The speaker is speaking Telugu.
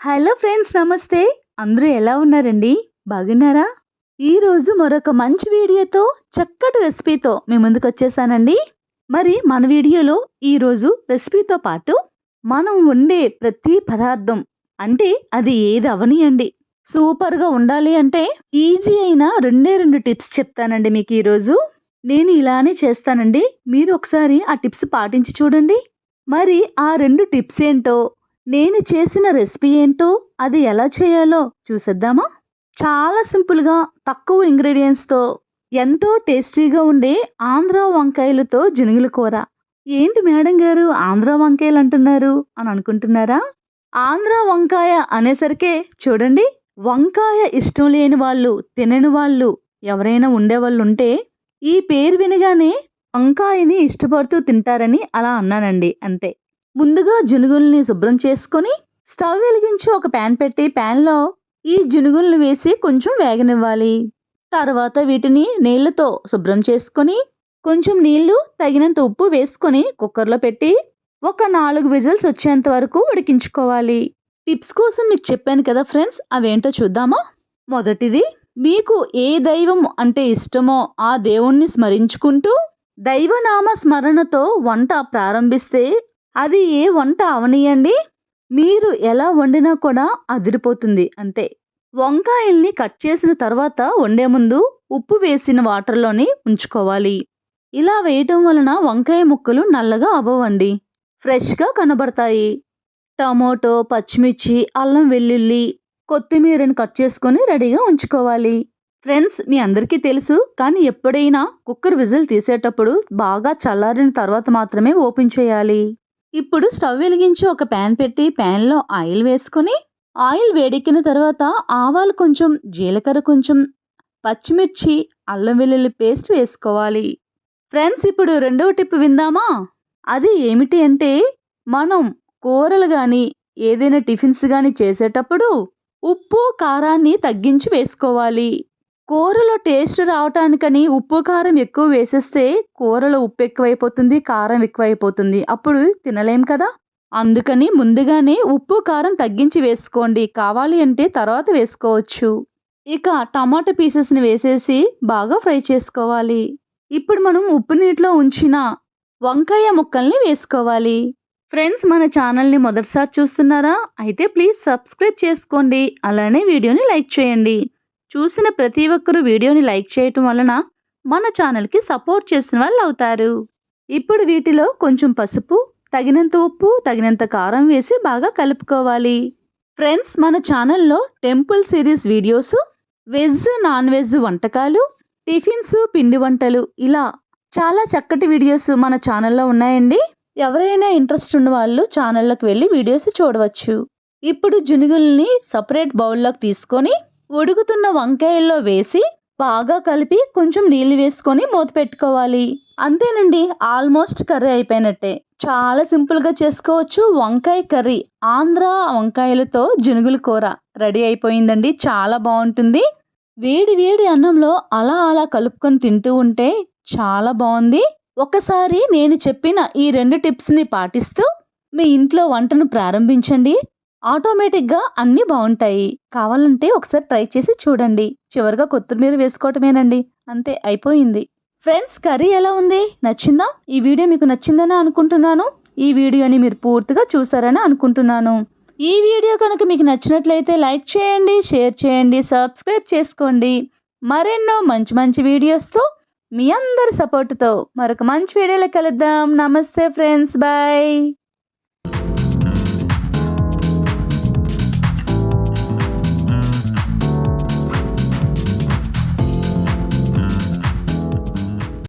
హలో ఫ్రెండ్స్ నమస్తే. అందరూ ఎలా ఉన్నారండి? బాగున్నారా? ఈరోజు మరొక మంచి వీడియోతో చక్కటి రెసిపీతో మీ ముందుకు వచ్చేసానండి. మరి మన వీడియోలో ఈరోజు రెసిపీతో పాటు మనం వండే ప్రతి పదార్థం అంటే అది ఏది అవనియండి. సూపర్గా ఉండాలి అంటే ఈజీ అయిన రెండే రెండు టిప్స్ చెప్తానండి మీకు ఈరోజు నేను ఇలానే చేస్తానండి. మీరు ఒకసారి ఆ టిప్స్ పాటించి చూడండి. మరి ఆ రెండు టిప్స్ ఏంటో నేను చేసిన రెసిపీ ఏంటో అది ఎలా చేయాలో చూసేద్దామా? చాలా సింపుల్గా తక్కువ ఇంగ్రీడియంట్స్తో ఎంతో టేస్టీగా ఉండే ఆంధ్ర వంకాయలతో జునుగుల కూర. ఏంటి మేడం గారు ఆంధ్ర వంకాయలు అంటున్నారు అని అనుకుంటున్నారా? ఆంధ్ర వంకాయ అనేసరికే చూడండి వంకాయ ఇష్టం లేని వాళ్ళు తినని వాళ్ళు ఎవరైనా ఉండేవాళ్ళు ఉంటే ఈ పేరు వినగానే వంకాయని ఇష్టపడుతూ తింటారని అలా అన్నానండి అంతే. ముందుగా జునుగుల్ని శుభ్రం చేసుకొని స్టవ్ వెలిగించి ఒక ప్యాన్ పెట్టి ప్యాన్లో ఈ జునుగుల్ని వేసి కొంచెం వేగనివ్వాలి. తర్వాత వీటిని నీళ్ళతో శుభ్రం చేసుకొని కొంచెం నీళ్ళు తగినంత ఉప్పు వేసుకొని కుక్కర్లో పెట్టి ఒక నాలుగు విజిల్స్ వచ్చేంత వరకు ఉడికించుకోవాలి. టిప్స్ కోసం మీకు చెప్పాను కదా ఫ్రెండ్స్ అవేంటో చూద్దామా? మొదటిది మీకు ఏ దైవం అంటే ఇష్టమో ఆ దేవుణ్ణి స్మరించుకుంటూ దైవనామ స్మరణతో వంట ప్రారంభిస్తే అది ఏ వంట అవనియండి? మీరు ఎలా వండినా కూడా అదిరిపోతుంది అంతే. వంకాయల్ని కట్ చేసిన తర్వాత వండే ముందు ఉప్పు వేసిన వాటర్లోని ఉంచుకోవాలి. ఇలా వేయటం వలన వంకాయ ముక్కలు నల్లగా అవ్వవండి. ఫ్రెష్గా కనబడతాయి. టమోటో పచ్చిమిర్చి అల్లం వెల్లుల్లి కొత్తిమీరని కట్ చేసుకొని రెడీగా ఉంచుకోవాలి. ఫ్రెండ్స్ మీ అందరికీ తెలుసు కానీ ఎప్పుడైనా కుక్కర్ విజిల్ తీసేటప్పుడు బాగా చల్లారిన తర్వాత మాత్రమే ఓపెన్ చేయాలి. ఇప్పుడు స్టవ్ వెలిగించి ఒక ప్యాన్ పెట్టి ప్యాన్లో ఆయిల్ వేసుకొని ఆయిల్ వేడెక్కిన తర్వాత ఆవాలు కొంచెం జీలకర్ర కొంచెం పచ్చిమిర్చి అల్లం వెల్లుల్లి పేస్ట్ వేసుకోవాలి. ఫ్రెండ్స్ ఇప్పుడు రెండవ టిప్ విందామా? అది ఏమిటి అంటే మనం కూరలు కానీ ఏదైనా టిఫిన్స్ కానీ చేసేటప్పుడు ఉప్పు కారాన్ని తగ్గించి వేసుకోవాలి. కూరలో టేస్ట్ రావటానికని ఉప్పు కారం ఎక్కువ వేసేస్తే కూరలో ఉప్పు ఎక్కువైపోతుంది కారం ఎక్కువైపోతుంది. అప్పుడు తినలేం కదా? అందుకని ముందుగానే ఉప్పు కారం తగ్గించి వేసుకోండి. కావాలి అంటే తర్వాత వేసుకోవచ్చు. ఇక టమాటా పీసెస్ని వేసేసి బాగా ఫ్రై చేసుకోవాలి. ఇప్పుడు మనం ఉప్పు నీటిలో ఉంచిన వంకాయ ముక్కల్ని వేసుకోవాలి. ఫ్రెండ్స్ మన ఛానల్ని మొదటిసారి చూస్తున్నారా? అయితే ప్లీజ్ సబ్స్క్రైబ్ చేసుకోండి. అలానే వీడియోని లైక్ చేయండి. చూసిన ప్రతి ఒక్కరూ వీడియోని లైక్ చేయటం వలన మన ఛానల్కి సపోర్ట్ చేసిన వాళ్ళు అవుతారు. ఇప్పుడు వీటిలో కొంచెం పసుపు తగినంత ఉప్పు తగినంత కారం వేసి బాగా కలుపుకోవాలి. ఫ్రెండ్స్ మన ఛానల్లో temple series videos veg non veg వంటకాలు టిఫిన్స్ పిండి వంటలు ఇలా చాలా చక్కటి వీడియోస్ మన ఛానల్లో ఉన్నాయండి. ఎవరైనా ఇంట్రెస్ట్ ఉన్న వాళ్ళు ఛానల్లోకి వెళ్ళి వీడియోస్ చూడవచ్చు. ఇప్పుడు జునుగుల్ని సపరేట్ బౌల్లోకి తీసుకొని ఉడుకుతున్న వంకాయల్లో వేసి బాగా కలిపి కొంచెం నీళ్ళు వేసుకొని మూత పెట్టుకోవాలి. అంతేనండి ఆల్మోస్ట్ కర్రీ అయిపోయినట్టే. చాలా సింపుల్గా చేసుకోవచ్చు వంకాయ కర్రీ. ఆంధ్ర వంకాయలతో జునుగుల కూర రెడీ అయిపోయిందండి. చాలా బాగుంటుంది. వేడి వేడి అన్నంలో అలా అలా కలుపుకొని తింటూ ఉంటే చాలా బాగుంది. ఒకసారి నేను చెప్పిన ఈ రెండు టిప్స్ని పాటిస్తూ మీ ఇంట్లో వంటను ప్రారంభించండి. ఆటోమేటిక్గా అన్నీ బాగుంటాయి కావాలంటే ఒకసారి ట్రై చేసి చూడండి. చివరిగా కొత్తిమీర వేసుకోవటమేనండి. అంతే అయిపోయింది. ఫ్రెండ్స్ కర్రీ ఎలా ఉంది? నచ్చిందా? ఈ వీడియో మీకు నచ్చిందని అనుకుంటున్నాను. ఈ వీడియోని మీరు పూర్తిగా చూసారని అనుకుంటున్నాను. ఈ వీడియో కనుక మీకు నచ్చినట్లయితే లైక్ చేయండి షేర్ చేయండి సబ్స్క్రైబ్ చేసుకోండి. మరెన్నో మంచి మంచి వీడియోస్తో మీ అందరి సపోర్టుతో మరొక మంచి వీడియోలో కలుద్దాం. నమస్తే ఫ్రెండ్స్ బాయ్.